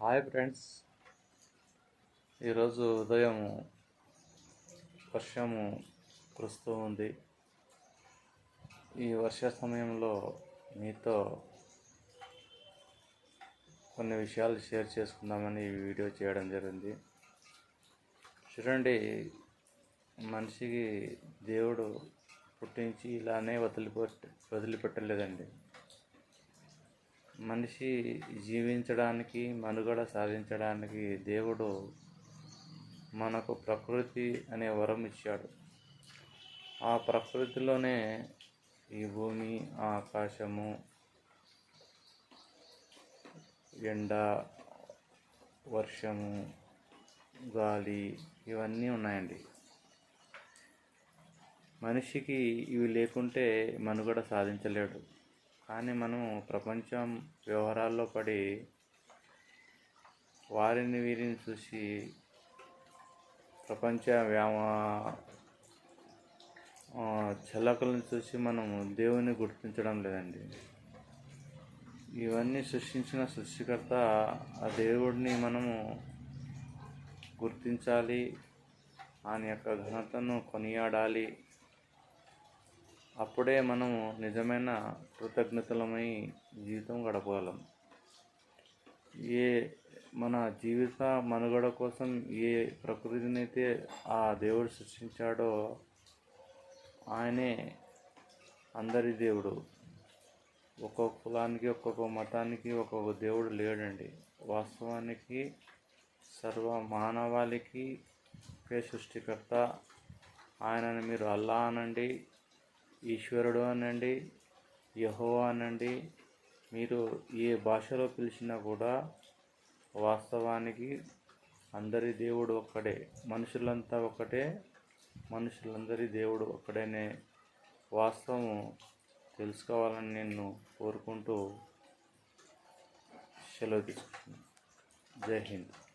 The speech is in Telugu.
Hi friends. ఈరోజు ఉదయం వర్షము కురుస్తూ ఉంది. ఈ వర్ష సమయంలో మీతో కొన్ని విషయాలు షేర్ చేసుకుందామని ఈ వీడియో చేయడం జరిగింది. చూడండి మనిషికి దేవుడు పుట్టించి ఇలానే వదిలిపెట్ట వదిలిపెట్టలేదండి. మనిషి జీవించడానికి మనుగడ సాధించడానికి దేవుడు మనకు ప్రకృతి అనే వరం ఇచ్చాడు. ఆ ప్రకృతిలోనే ఈ భూమి ఆకాశము ఎండ వర్షము గాలి ఇవన్నీ ఉన్నాయండి. మనిషికి ఇవి లేకుంటే మనుగడ సాధించలేడు. కానీ మనం ప్రపంచం వ్యవహారాల్లో పడి వారిని వీరిని చూసి ప్రపంచ వ్యామా చలకలను చూసి మనము దేవుని గుర్తించడం లేదండి. ఇవన్నీ సృష్టించిన సృష్టికర్త ఆ దేవుడిని మనము గుర్తించాలి. ఆయన యొక్క ఘనతను కొనియాడాలి. అప్పుడే మనము నిజమైన కృతజ్ఞతలమై జీవితం గడపగలం. ఏ మన జీవిత మనుగడ కోసం ఏ ప్రకృతినైతే ఆ దేవుడు సృష్టించాడో ఆయనే అందరి దేవుడు. ఒక్కొక్క కులానికి ఒక్కొక్క మతానికి ఒక్కొక్క దేవుడు లేడండి. వాస్తవానికి సర్వ మానవాళికి సృష్టికర్త ఆయనని మీరు అల్లా అనండి. ఈశ్వరుడు అనండి యహో అనండి. మీరు ఏ భాషలో పిలిచినా కూడా వాస్తవానికి అందరి దేవుడు ఒక్కడే మనుషులంతా ఒకటే మనుషులందరి దేవుడు ఒక్కడేనే. వాస్తవం తెలుసుకోవాలని నేను కోరుకుంటూ సెలవు తీసుకుంటున్నాను. జై హింద్.